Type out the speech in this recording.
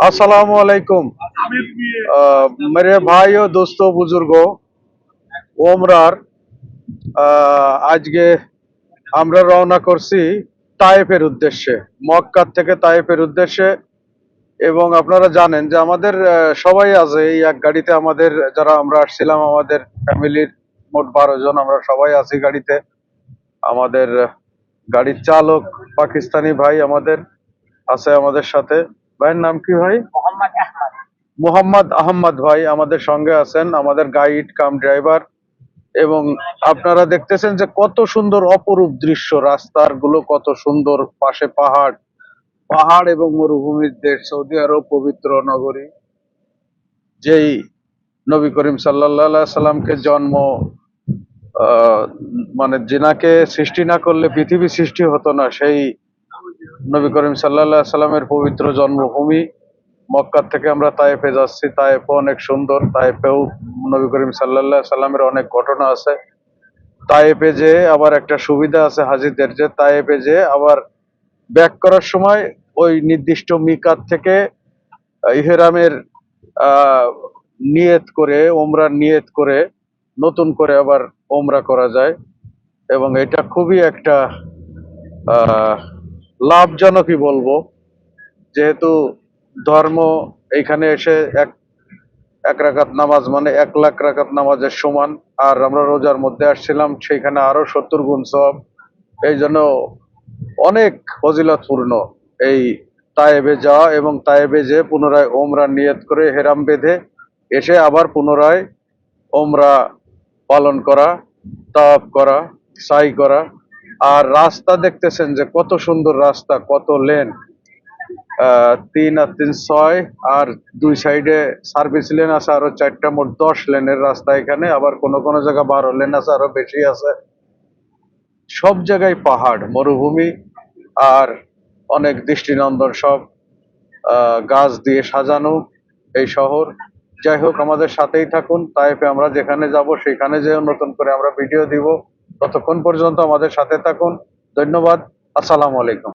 अस्सलाम वालेकुम अ, मेरे भाइयों दोस्तों बुजुर्गो ওমরার আহ, আজকে আমরা রওনা করছি তায়েফের উদ্দেশ্যে মক্কা থেকে তায়েফের উদ্দেশ্যে এবং আপনারা জানেন যে আমাদের আহ, সবাই আছে এই এক গাড়িতে আমাদের যারা আমরা আসছিলাম আমাদের ফ্যামিলির মোট বারো জন আমরা সবাই আছি গাড়িতে আমাদের আহ, গাড়ির চালক পাকিস্তানি ভাই আমাদের আছে আমাদের সাথে ভাইয়ের নাম কি ভাই? মোহাম্মদ আহমদ। মোহাম্মদ আহমদ ভাই আমাদের সঙ্গে আছেন আমাদের গাইড কাম ড্রাইভার। এবং আপনারা দেখতেছেন যে কত সুন্দর অপরূপ দৃশ্য রাস্তারগুলো কত সুন্দর পাশে পাহাড়। পাহাড় এবং মরুভূমির দেশ সৌদি আরব পবিত্র নগরী। যেই নবী করিম সাল্লাহ সাল্লামকে জন্ম আহ, মানে জিনাকে সৃষ্টি না করলে পৃথিবী সৃষ্টি হতো না সেই নবী করিম সাল্লাহ সাল্লামের পবিত্র জন্মভূমি মক্কার থেকে আমরা তায়েফে যাচ্ছি। তায়েফও অনেক সুন্দর তায়েফেও নবী করিম সাল্লাহ সাল্লামের অনেক ঘটনা আছে। তায়েফে যে আবার একটা সুবিধা আছে হাজিদের যে তায়েফে যে আবার ব্যাক করার সময় ওই নির্দিষ্ট মিকাত থেকে ইহেরামের নিয়ত করে ওমরার নিয়ত করে নতুন করে আবার ওমরা করা যায়। এবং এটা খুবই একটা আহ, লাভজনকই বলব। যেহেতু ধর্ম এইখানে এসে এক এক রাকাত নামাজ মানে এক লাখ রাকাত নামাজের সমান, আর আমরা রোজার মধ্যে আসছিলাম সেখানে আরও সত্তর গুণ সব এই জন্য অনেক ফজিলতপূর্ণ এই তায়েবে যাওয়া এবং তায়েবে যে পুনরায় ওমরা নিয়ত করে হেরাম বেঁধে এসে আবার পুনরায় ওমরা পালন করা তাপ করা, সাই করা আর রাস্তা দেখতেছেন যে কত সুন্দর রাস্তা, কত লেন তিন আর তিন ছয়, আর দুই সাইডে সার্ভিস লেন আছে, আরও চারটা, মোট দশ লেনের রাস্তা এখানে। আবার কোন কোন জায়গা বারো লেন আছে, আরও বেশি আছে। সব জায়গায় পাহাড়, মরুভূমি, আর অনেক দৃষ্টিনন্দন সব গাছ দিয়ে সাজানো এই শহর। যাই হোক, আমাদের সাথেই থাকুন। তাইপে আমরা যেখানে যাব, সেখানে যে নতুন করে আমরা ভিডিও দিব। ততক্ষণ পর্যন্ত আমাদের সাথে থাকুন। ধন্যবাদ। আসসালামু আলাইকুম।